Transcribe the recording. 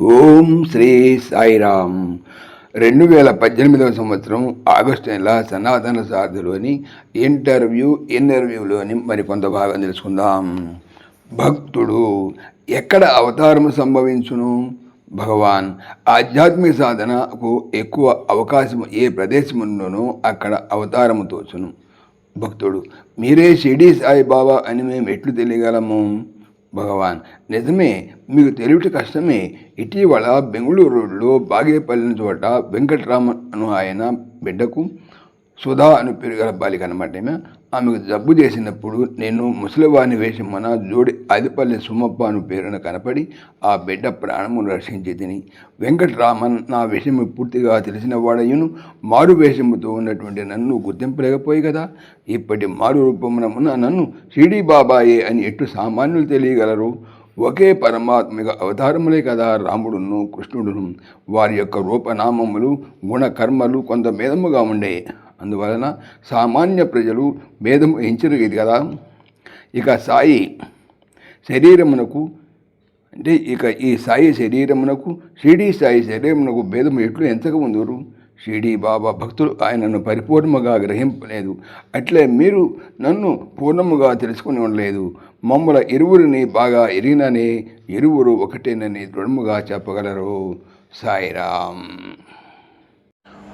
ఓం శ్రీ సాయిరామ్. రెండు వేల పద్దెనిమిదవ సంవత్సరం ఆగస్టు నెల సనాతన సాధులోని ఇంటర్వ్యూ ఇంటర్వ్యూలోని మరికొంత భాగం తెలుసుకుందాం. భక్తుడు ఎక్కడ అవతారము సంభవించును? భగవాన్ ఆధ్యాత్మిక సాధనకు ఎక్కువ అవకాశం ఏ ప్రదేశముండునో అక్కడ అవతారము తోచును. భక్తుడు మీరే షిరిడి సాయిబాబా అని మేము ఎట్లు తెలియగలము? భగవాన్. నిజమే మీకు తెలివిటి కష్టమే. ఇటీవల బెంగళూరులో బాగేపల్లిన చోట వెంకటరామన్ ఆయన బిడ్డకు సుధా అని పేరు గల బాలిక అనమాట ఆమెకు జబ్బు చేసినప్పుడు నేను ముసలివాని వేషమున జోడి ఆదిపల్లి సుమప్ప అని పేరున కనపడి ఆ బిడ్డ ప్రాణమును రక్షించి తిని వెంకటరామన్ నా విషయము పూర్తిగా తెలిసిన వాడయ్యను. మారు వేషముతో ఉన్నటువంటి నన్ను గుర్తింపలేకపోయి కదా. ఇప్పటి మారు రూపమునమున నన్ను షిడీ బాబాయే అని ఎట్టు సామాన్యులు తెలియగలరు? ఒకే పరమాత్మిక అవతారములే కదా రాముడును కృష్ణుడును. వారి యొక్క రూపనామములు గుణకర్మలు కొంత మేధముగా ఉండే. అందువలన సామాన్య ప్రజలు భేదం ఎంచరు ఇది కదా? ఇక సాయి శరీరమునకు అంటే ఇక ఈ సాయి శరీరమునకు షిడీ సాయి శరీరమునకు భేదం ఎట్లు ఎంతగా ఉందరు? షిడీ బాబా భక్తులు ఆయనను పరిపూర్ణముగా గ్రహింపలేదు. అట్లే మీరు నన్ను పూర్ణముగా తెలుసుకుని ఉండలేదు. మమ్మల ఇరువురిని బాగా ఎరిగిననే ఇరువురు ఒకటేనని దృఢముగా చెప్పగలరు. సాయిరామ్.